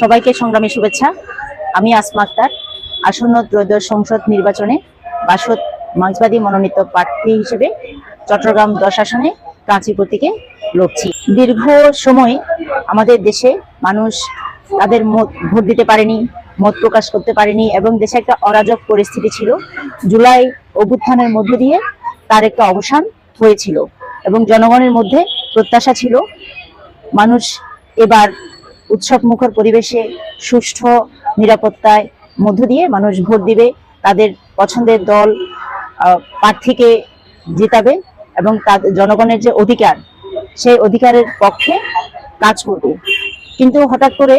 সবাইকে সংগ্রামী শুভেচ্ছা। আমি আসমা আক্তার, আসন্ন ত্রয়োদশ সংসদ নির্বাচনে বাসদ মার্ক্সবাদী মনোনীত প্রার্থী হিসেবে চট্টগ্রাম দশ আসনে কাঁচি প্রতীকে লড়ছি। দীর্ঘ সময় আমাদের দেশে মানুষ তাদের মত ভোট দিতে পারেনি, মত প্রকাশ করতে পারেনি এবং দেশে একটা অরাজক পরিস্থিতি ছিল। জুলাই অভ্যুত্থানের মধ্য দিয়ে তার একটা অবসান হয়েছিল এবং জনগণের মধ্যে প্রত্যাশা ছিল, মানুষ এবার উৎসব মুখর পরিবেশে, সুষ্ঠু নিরাপত্তায় মধ্য দিয়ে মানুষ ভোট দিবে, তাদের পছন্দের দল প্রার্থীকে জিতাবে এবং তাদের জনগণের যে অধিকার, সেই অধিকারের পক্ষে কাজ করবে। কিন্তু হঠাৎ করে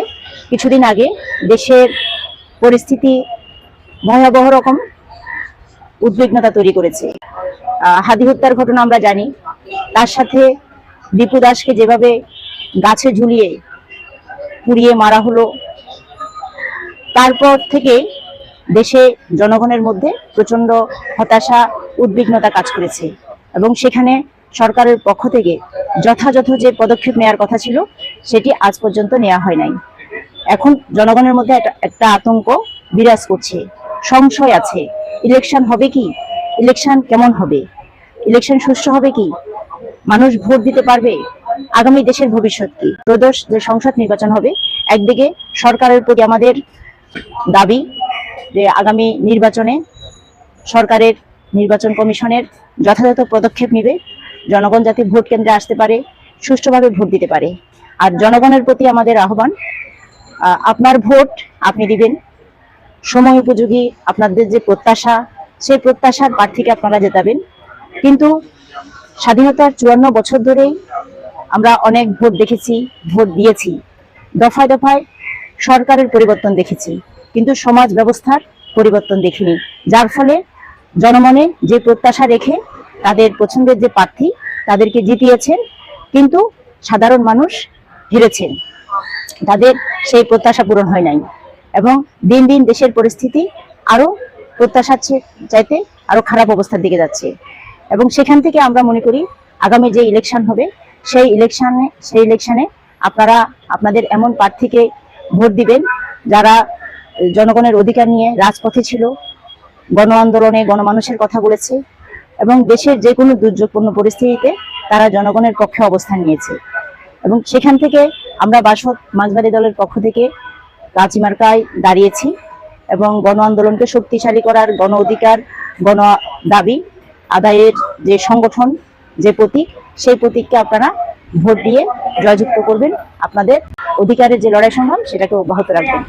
কিছুদিন আগে দেশের পরিস্থিতি ভয়াবহ রকম উদ্বিগ্নতা তৈরি করেছে। হাদি হত্যার ঘটনা আমরা জানি। তার সাথে দীপু দাসকে যেভাবে গাছে ঝুলিয়ে পুড়িয়ে মারা হলো। তারপর থেকে দেশে জনগণের মধ্যে প্রচণ্ড হতাশা, উদ্বিগ্নতা কাজ করেছে এবং সেখানে সরকারের পক্ষ থেকে যথাযথ যে পদক্ষেপ নেওয়ার কথা ছিল, সেটি আজ পর্যন্ত নেওয়া হয় নাই। এখন জনগণের মধ্যে একটা- আতঙ্ক বিরাজ করছে, সংশয় আছে। ইলেকশন হবে কি? ইলেকশন কেমন হবে? ইলেকশন সুষ্ঠু হবে কি? মানুষ ভোট দিতে পারবে? আগামী দেশের ভবিষ্যৎ কি? প্রদোষ যে সংসদ নির্বাচন হবে একদিকে সরকারের প্রতি আমাদের দাবি যে আগামী নির্বাচনে সরকারের নির্বাচন কমিশনের যথাযথ পদক্ষেপ নিবে জনগণ যাতে ভোট কেন্দ্রে আসতে পারে সুষ্ঠুভাবে ভোট দিতে পারে। আর জনগণের প্রতি আমাদের আহ্বান আহ, আপনার ভোট আপনি দিবেন। সময় উপযোগী আপনাদের যে প্রত্যাশা সেই প্রত্যাশার প্রার্থীকে আপনারা জেতাবেন। কিন্তু স্বাধীনতার চুয়ান্ন বছর ধরেই আমরা অনেক ভোট দেখেছি, ভোট দিয়েছি। দফায় দফায় সরকারের পরিবর্তন দেখেছি, কিন্তু সমাজ ব্যবস্থার পরিবর্তন দেখিনি। যার ফলে জনমনে যে প্রত্যাশা রেখে তাদের পছন্দের যে প্রার্থী তাদেরকে জিতিয়েছেন, কিন্তু সাধারণ মানুষ হেরেছেন। তাদের সেই প্রত্যাশা পূরণ হয় নাই এবং দিন দিন দেশের পরিস্থিতি আরও প্রত্যাশার চাইতে আরও খারাপ অবস্থার দিকে যাচ্ছে। এবং সেখান থেকে আমরা মনে করি আগামী যে ইলেকশন হবে সেই ইলেকশনে সেই ইলেকশনে আপনারা আপনাদের এমন প্রার্থীকে ভোট দিবেন যারা জনগণের অধিকার নিয়ে রাজপথে ছিল, গণ আন্দোলনে গণমানুষের কথা বলেছে এবং দেশের যে কোনো দুর্যোগপূর্ণ পরিস্থিতিতে তারা জনগণের পক্ষে অবস্থান নিয়েছে। এবং সেখান থেকে আমরা বাসদ মাঝবাড়ি দলের পক্ষ থেকে কাচিমার্কায় দাঁড়িয়েছি এবং গণ আন্দোলনকে শক্তিশালী করার গণ অধিকার, গণ দাবি, আদায়ের যে সংগঠন যে প্রতীক, সেই প্রতীককে আপনারা ভোট দিয়ে জয়যুক্ত করবেন। আপনাদের অধিকারের যে লড়াই সংগ্রাম সেটাকে অব্যাহত রাখবেন।